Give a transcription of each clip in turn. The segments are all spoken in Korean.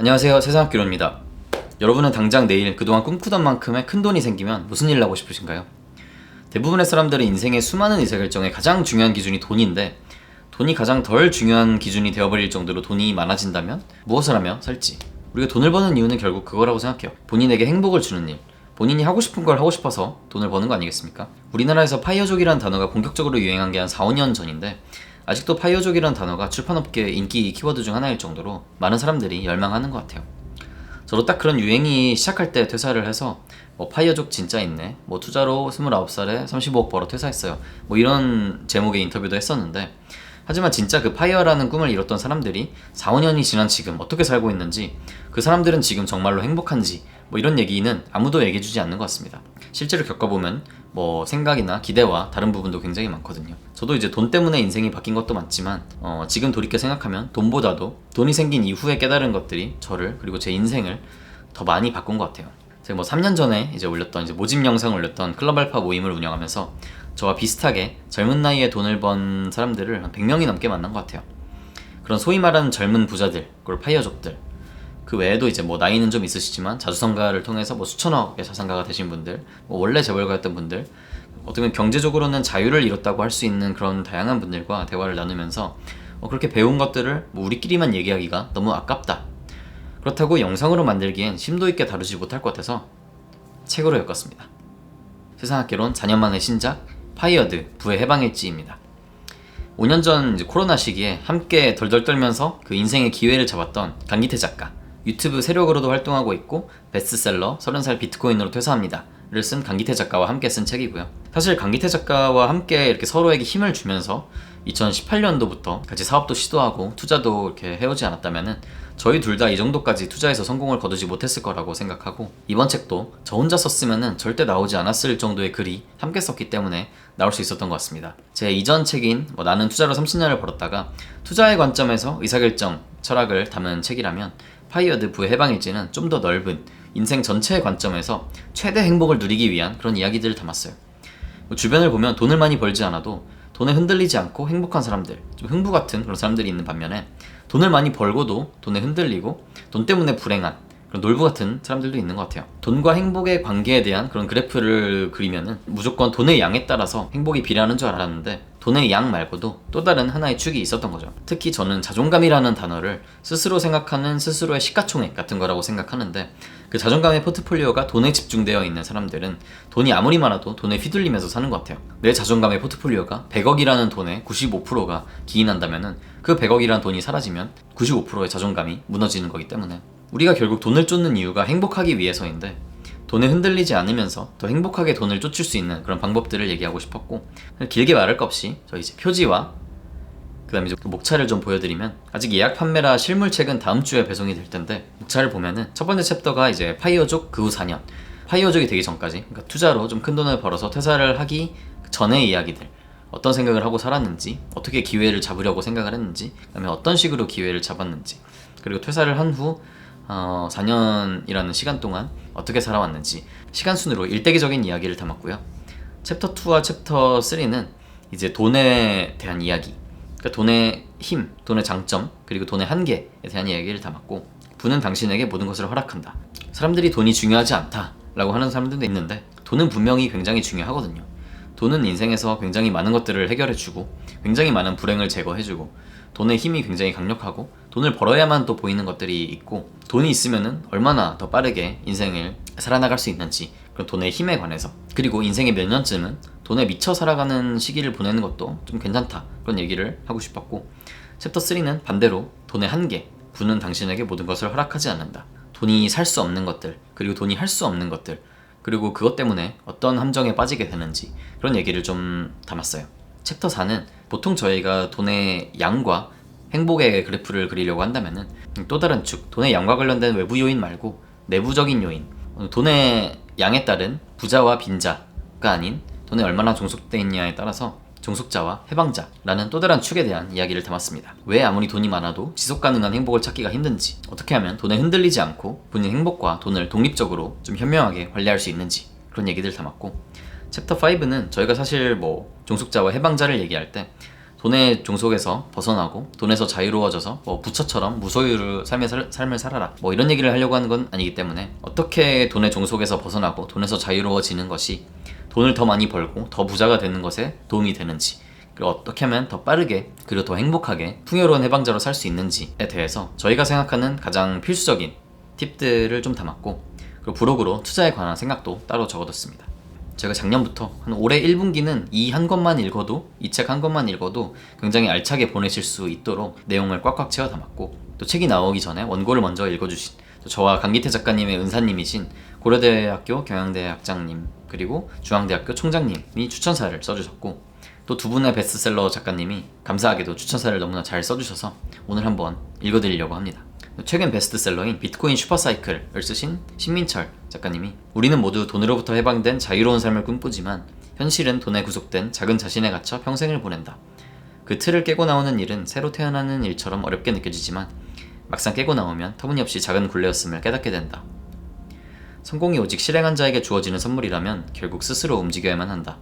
안녕하세요. 세상학교로입니다. 여러분은 당장 내일 그동안 꿈꾸던 만큼의 큰 돈이 생기면 무슨 일을 하고 싶으신가요? 대부분의 사람들은 인생의 수많은 의사결정의 가장 중요한 기준이 돈인데 돈이 가장 덜 중요한 기준이 되어버릴 정도로 돈이 많아진다면 무엇을 하며 살지? 우리가 돈을 버는 이유는 결국 그거라고 생각해요. 본인에게 행복을 주는 일. 본인이 하고 싶은 걸 하고 싶어서 돈을 버는 거 아니겠습니까? 우리나라에서 파이어족이라는 단어가 본격적으로 유행한 게 한 4, 5년 전인데 아직도 파이어족이라는 단어가 출판업계 인기 키워드 중 하나일 정도로 많은 사람들이 열망하는 것 같아요. 저도 딱 그런 유행이 시작할 때 퇴사를 해서 뭐 파이어족 진짜 있네. 뭐 투자로 29살에 35억 벌어 퇴사했어요. 뭐 이런 제목의 인터뷰도 했었는데 하지만 진짜 그 파이어라는 꿈을 이뤘던 사람들이 4, 5년이 지난 지금 어떻게 살고 있는지 그 사람들은 지금 정말로 행복한지 뭐 이런 얘기는 아무도 얘기해주지 않는 것 같습니다. 실제로 겪어보면 뭐 생각이나 기대와 다른 부분도 굉장히 많거든요. 저도 이제 돈 때문에 인생이 바뀐 것도 많지만 어, 지금 돌이켜 생각하면 돈보다도 돈이 생긴 이후에 깨달은 것들이 저를 그리고 제 인생을 더 많이 바꾼 것 같아요. 제가 뭐 3년 전에 이제 올렸던 이제 모집 영상 올렸던 클럽 알파 모임을 운영하면서 저와 비슷하게 젊은 나이에 돈을 번 사람들을 한 100명이 넘게 만난 것 같아요. 그런 소위 말하는 젊은 부자들, 그리고 파이어족들, 그 외에도 이제 뭐 나이는 좀 있으시지만 자수성가를 통해서 뭐 수천억의 자산가가 되신 분들, 뭐 원래 재벌가였던 분들, 어떻게 보면 경제적으로는 자유를 잃었다고 할 수 있는 그런 다양한 분들과 대화를 나누면서 어, 그렇게 배운 것들을 뭐 우리끼리만 얘기하기가 너무 아깝다. 그렇다고 영상으로 만들기엔 심도 있게 다루지 못할 것 같아서 책으로 엮었습니다. 세상학개론 4년 만의 신작 파이어드 부의 해방일지입니다. 5년 전 이제 코로나 시기에 함께 덜덜 떨면서 그 인생의 기회를 잡았던 강기태 작가 유튜브 세력으로도 활동하고 있고 베스트셀러 30살 비트코인으로 퇴사합니다. 를 쓴 강기태 작가와 함께 쓴 책이고요. 사실 강기태 작가와 함께 이렇게 서로에게 힘을 주면서 2018년도부터 같이 사업도 시도하고 투자도 이렇게 해오지 않았다면은 저희 둘 다 이 정도까지 투자해서 성공을 거두지 못했을 거라고 생각하고 이번 책도 저 혼자 썼으면은 절대 나오지 않았을 정도의 글이 함께 썼기 때문에 나올 수 있었던 것 같습니다. 제 이전 책인 뭐 나는 투자로 30년을 벌었다가 투자의 관점에서 의사결정 철학을 담은 책이라면 파이어드 부의 해방일지는 좀 더 넓은 인생 전체의 관점에서 최대 행복을 누리기 위한 그런 이야기들을 담았어요. 뭐 주변을 보면 돈을 많이 벌지 않아도 돈에 흔들리지 않고 행복한 사람들, 좀 흥부 같은 그런 사람들이 있는 반면에 돈을 많이 벌고도 돈에 흔들리고 돈 때문에 불행한 그런 놀부 같은 사람들도 있는 것 같아요. 돈과 행복의 관계에 대한 그런 그래프를 그리면은 무조건 돈의 양에 따라서 행복이 비례하는 줄 알았는데 돈의 양 말고도 또 다른 하나의 축이 있었던 거죠. 특히 저는 자존감이라는 단어를 스스로 생각하는 스스로의 시가총액 같은 거라고 생각하는데 그 자존감의 포트폴리오가 돈에 집중되어 있는 사람들은 돈이 아무리 많아도 돈에 휘둘리면서 사는 것 같아요. 내 자존감의 포트폴리오가 100억이라는 돈의 95%가 기인한다면은 그 100억이라는 돈이 사라지면 95%의 자존감이 무너지는 거기 때문에 우리가 결국 돈을 쫓는 이유가 행복하기 위해서인데 돈에 흔들리지 않으면서 더 행복하게 돈을 쫓을 수 있는 그런 방법들을 얘기하고 싶었고 길게 말할 것 없이 저희 이제 표지와 그 다음에 그 목차를 좀 보여드리면 아직 예약 판매라 실물책은 다음 주에 배송이 될 텐데 목차를 보면은 첫 번째 챕터가 이제 파이어족 그 후 4년. 파이어족이 되기 전까지. 그러니까 투자로 좀 큰 돈을 벌어서 퇴사를 하기 전의 이야기들. 어떤 생각을 하고 살았는지 어떻게 기회를 잡으려고 생각을 했는지 그다음에 어떤 식으로 기회를 잡았는지. 그리고 퇴사를 한후 어, 4년이라는 시간 동안 어떻게 살아왔는지 시간 순으로 일대기적인 이야기를 담았고요. 챕터 2와 챕터 3는 이제 돈에 대한 이야기, 그러니까 돈의 힘, 돈의 장점, 그리고 돈의 한계에 대한 이야기를 담았고 부는 당신에게 모든 것을 허락한다. 사람들이 돈이 중요하지 않다라고 하는 사람들도 있는데 돈은 분명히 굉장히 중요하거든요. 돈은 인생에서 굉장히 많은 것들을 해결해주고 굉장히 많은 불행을 제거해주고 돈의 힘이 굉장히 강력하고 돈을 벌어야만 또 보이는 것들이 있고 돈이 있으면은 얼마나 더 빠르게 인생을 살아나갈 수 있는지 그런 돈의 힘에 관해서 그리고 인생의 몇 년쯤은 돈에 미쳐 살아가는 시기를 보내는 것도 좀 괜찮다. 그런 얘기를 하고 싶었고 챕터 3는 반대로 돈의 한계 부는 당신에게 모든 것을 허락하지 않는다. 돈이 살 수 없는 것들 그리고 돈이 할 수 없는 것들 그리고 그것 때문에 어떤 함정에 빠지게 되는지 그런 얘기를 좀 담았어요. 챕터 4는 보통 저희가 돈의 양과 행복의 그래프를 그리려고 한다면은 또 다른 축, 돈의 양과 관련된 외부 요인 말고 내부적인 요인, 돈의 양에 따른 부자와 빈자가 아닌 돈에 얼마나 종속돼 있냐에 따라서 종속자와 해방자라는 또 다른 축에 대한 이야기를 담았습니다. 왜 아무리 돈이 많아도 지속 가능한 행복을 찾기가 힘든지, 어떻게 하면 돈에 흔들리지 않고 본인 행복과 돈을 독립적으로 좀 현명하게 관리할 수 있는지 그런 얘기들 담았고 챕터 5는 저희가 사실 뭐 종속자와 해방자를 얘기할 때 돈의 종속에서 벗어나고 돈에서 자유로워져서 뭐 부처처럼 무소유를 삶의 살, 삶을 살아라 뭐 이런 얘기를 하려고 하는 건 아니기 때문에 어떻게 돈의 종속에서 벗어나고 돈에서 자유로워지는 것이 돈을 더 많이 벌고 더 부자가 되는 것에 도움이 되는지 그리고 어떻게 하면 더 빠르게 그리고 더 행복하게 풍요로운 해방자로 살 수 있는지에 대해서 저희가 생각하는 가장 필수적인 팁들을 좀 담았고 그리고 브로그로 투자에 관한 생각도 따로 적어뒀습니다. 제가 작년부터 한 올해 1분기는 이 한 권만 읽어도 이 책 한 권만 읽어도 굉장히 알차게 보내실 수 있도록 내용을 꽉꽉 채워 담았고 또 책이 나오기 전에 원고를 먼저 읽어주신 또 저와 강기태 작가님의 은사님이신 고려대학교 경영대 학장님 그리고 중앙대학교 총장님이 추천사를 써주셨고 또 두 분의 베스트셀러 작가님이 감사하게도 추천사를 너무나 잘 써주셔서 오늘 한번 읽어드리려고 합니다. 최근 베스트셀러인 비트코인 슈퍼사이클을 쓰신 신민철 작가님이 우리는 모두 돈으로부터 해방된 자유로운 삶을 꿈꾸지만 현실은 돈에 구속된 작은 자신에 갇혀 평생을 보낸다. 그 틀을 깨고 나오는 일은 새로 태어나는 일처럼 어렵게 느껴지지만 막상 깨고 나오면 터무니없이 작은 굴레였음을 깨닫게 된다. 성공이 오직 실행한 자에게 주어지는 선물이라면 결국 스스로 움직여야만 한다.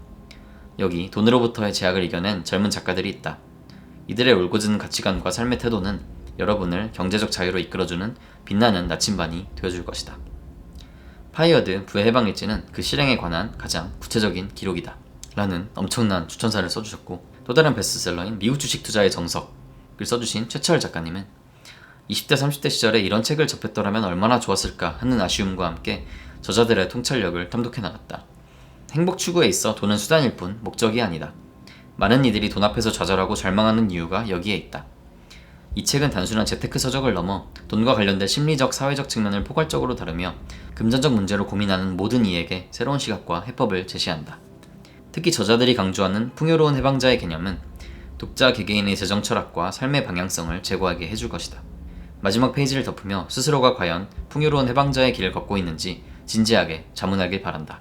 여기 돈으로부터의 제약을 이겨낸 젊은 작가들이 있다. 이들의 울고짖는 가치관과 삶의 태도는 여러분을 경제적 자유로 이끌어주는 빛나는 나침반이 되어줄 것이다. 파이어드 부의 해방일지는 그 실행에 관한 가장 구체적인 기록이다. 라는 엄청난 추천사를 써주셨고 또 다른 베스트셀러인 미국 주식 투자의 정석을 써주신 최철 작가님은 20대 30대 시절에 이런 책을 접했더라면 얼마나 좋았을까 하는 아쉬움과 함께 저자들의 통찰력을 탐독해 나갔다. 행복 추구에 있어 돈은 수단일 뿐 목적이 아니다. 많은 이들이 돈 앞에서 좌절하고 절망하는 이유가 여기에 있다. 이 책은 단순한 재테크 서적을 넘어 돈과 관련된 심리적, 사회적 측면을 포괄적으로 다루며 금전적 문제로 고민하는 모든 이에게 새로운 시각과 해법을 제시한다. 특히 저자들이 강조하는 풍요로운 해방자의 개념은 독자 개개인의 재정 철학과 삶의 방향성을 제고하게 해줄 것이다. 마지막 페이지를 덮으며 스스로가 과연 풍요로운 해방자의 길을 걷고 있는지 진지하게 자문하길 바란다.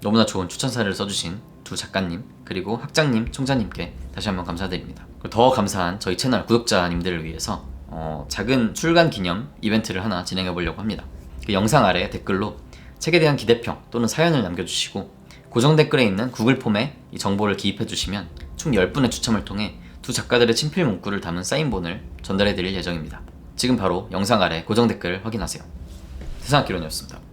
너무나 좋은 추천사를 써주신 두 작가님 그리고 학장님, 총장님께 다시 한번 감사드립니다. 더 감사한 저희 채널 구독자님들을 위해서 어, 작은 출간 기념 이벤트를 하나 진행해 보려고 합니다. 그 영상 아래 댓글로 책에 대한 기대평 또는 사연을 남겨주시고 고정 댓글에 있는 구글 폼에 이 정보를 기입해 주시면 총 10분의 추첨을 통해 두 작가들의 친필 문구를 담은 사인본을 전달해 드릴 예정입니다. 지금 바로 영상 아래 고정 댓글 확인하세요. 세상학기론이었습니다.